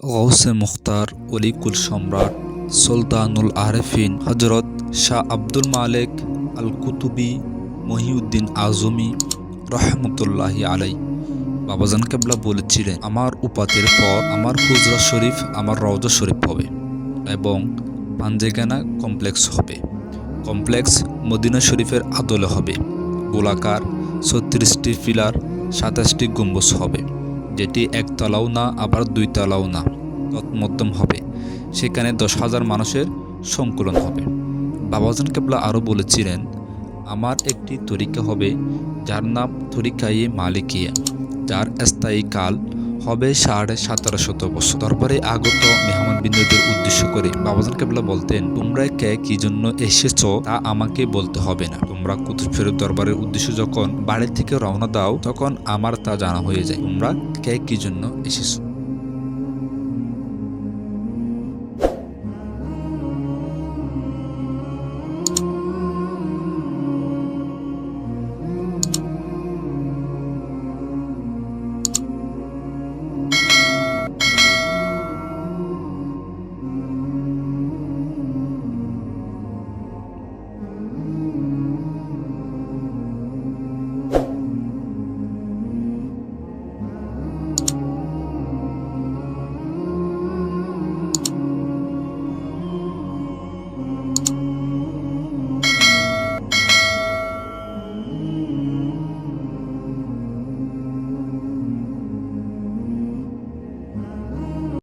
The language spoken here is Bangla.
গৌসে মুখতার অলিকুল সম্রাট সুলতানুল আরেফিন হজরত শাহ আব্দুল মালেক আল কুতুবি মহিউদ্দিন আজমি রহমতুল্লাহি আলাই বাবাজান কেবলা বলেছিলেন, আমার উপাতের পর আমার হুজরা শরীফ আমার রওজা শরীফ হবে এবং পাঞ্জেগানা কমপ্লেক্স হবে। কমপ্লেক্স মদিনা শরীফের আদলে হবে। গোলাকার ছত্রিশটি পিলার সাতাশটি গম্বুজ হবে। যেটি একতলাও না, আবার দুইতলাও না। তৎমধ্যম হবে। সেখানে দশ হাজার মানুষের সংকুলন হবে। বাবাজান কেবলা আরও বলেছিলেন, আমার একটি তরিকা হবে যার নাম তরিকায়ে মালিকিয়া। যার স্থায়ী কাল হবে সাড়ে সতেরো শত বছর। দরবারে আগত মেহমান বিন্দুদের উদ্দেশ্য করে বাবাজান কেবলা বলতেন, তোমরা কে? কি জন্য এসেছ? তা আমাকে বলতে হবে না। তোমরা কুতুব ফেরত দরবারের উদ্দেশ্য যখন বাড়ি থেকে রওনা দাও, তখন আমার তা জানা হয়ে যায়। তোমরা কে? কি জন্য এসেছ?